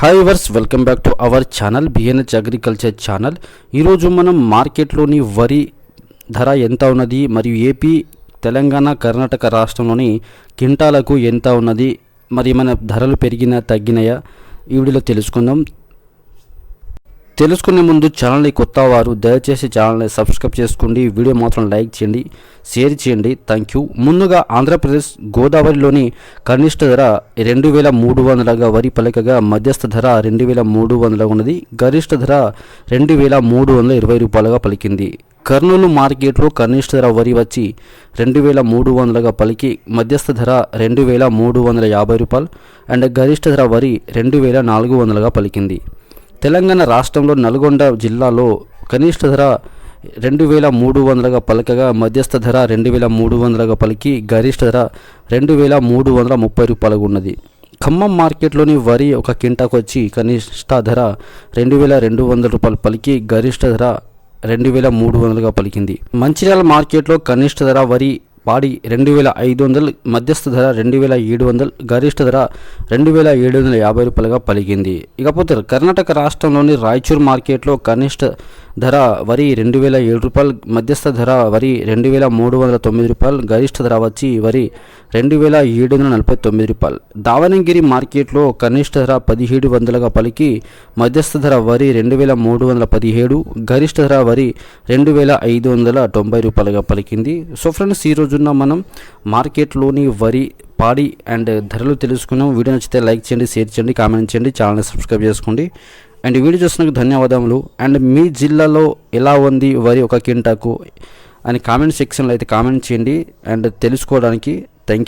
Hi viewers welcome back to our channel BNH agriculture channel ఈరోజు మనం మార్కెట్లోని వరి ధర ఎంత ఉన్నది మరియు ఏపీ తెలంగాణ కర్ణాటక రాష్ట్రంలోని కింటాలకు ఎంత ఉన్నది మరి మన ధరలు పెరిగినా తగ్గినాయా ఈ వీడియోలో తెలుసుకుందాం. తెలుసుకునే ముందు ఛానల్ని కొత్త వారు దయచేసి ఛానల్ని సబ్స్క్రైబ్ చేసుకోండి. వీడియో మాత్రం లైక్ చేయండి షేర్ చేయండి. థ్యాంక్ యూ ముందుగా ఆంధ్రప్రదేశ్ గోదావరిలోని కనిష్ట ధర రెండు వేల మూడు వందలగా వరి పలకగా మధ్యస్థ ధర రెండు వేల మూడు వందల ఉన్నది. గరిష్ట ధర రెండు వేల మూడు వందల ఇరవై రూపాయలుగా పలికింది. కర్నూలు మార్కెట్లో కనిష్ట ధర వరి వచ్చి రెండు వేల మూడు వందలుగా పలికి మధ్యస్థ ధర రెండు వేల మూడు వందల యాభై రూపాయలు అండ్ గరిష్ట ధర వరి రెండు వేల నాలుగు వందలుగా పలికింది. తెలంగాణ రాష్ట్రంలో నల్గొండ జిల్లాలో కనిష్ట ధర రెండు వేల మూడు వందలుగా పలకగా మధ్యస్థ ధర రెండు వేల మూడు వందలుగా పలికి గరిష్ట ధర రెండు వేల మూడు వందల ముప్పై రూపాయలుగా ఉన్నది. ఖమ్మం మార్కెట్లోని వరి ఒక కింటాకు వచ్చి కనిష్ట ధర రెండు వేల రెండు వందల రూపాయలు పలికి గరిష్ట ధర రెండు వేల మూడు వందలుగా పలికింది. మంచిర్యాల మార్కెట్లో కనిష్ట ధర వరి పాడి రెండు వేల ఐదు వందలు మధ్యస్థ ధర రెండు వేల ఏడు వందలు గరిష్ట ధర రెండు వేల ఏడు వందల యాభై రూపాయలుగా పలికింది. ఇకపోతే కర్ణాటక రాష్ట్రంలోని రాయచూర్ మార్కెట్లో కనిష్ట ధర వరి రెండు వేల ఏడు రూపాయలు మధ్యస్థ ధర వరి రెండు వేల మూడు వందల తొమ్మిది రూపాయలు గరిష్ట ధర వచ్చి వరి రెండు వేల ఏడు వందల నలభై తొమ్మిది రూపాయలు. దావణగిరి మార్కెట్లో కనిష్ట ధర పదిహేడు వందలుగా పలికి మధ్యస్థ ధర వరి రెండు వేల మూడు వందల పదిహేడు గరిష్ట ధర వరి రెండు వేల ఐదు వందల తొంభై రూపాయలుగా పలికింది. సో ఫ్రెండ్స్ ఈ రోజున మనం మార్కెట్లోని వరి పాడి అండ్ ధరలు తెలుసుకున్నాం. వీడియో నచ్చితే లైక్ చేయండి షేర్ చేయండి కామెంట్ చేయండి ఛానల్ని సబ్స్క్రైబ్ చేసుకోండి. అండ్ వీడియో చూసినందుకు ధన్యవాదములు. అండ్ మీ జిల్లాలో ఎలా ఉంది వరి ఒక కింటాకు అని కామెంట్ సెక్షన్లో అయితే కామెంట్ చేయండి. అండ్ తెలుసుకోవడానికి థ్యాంక్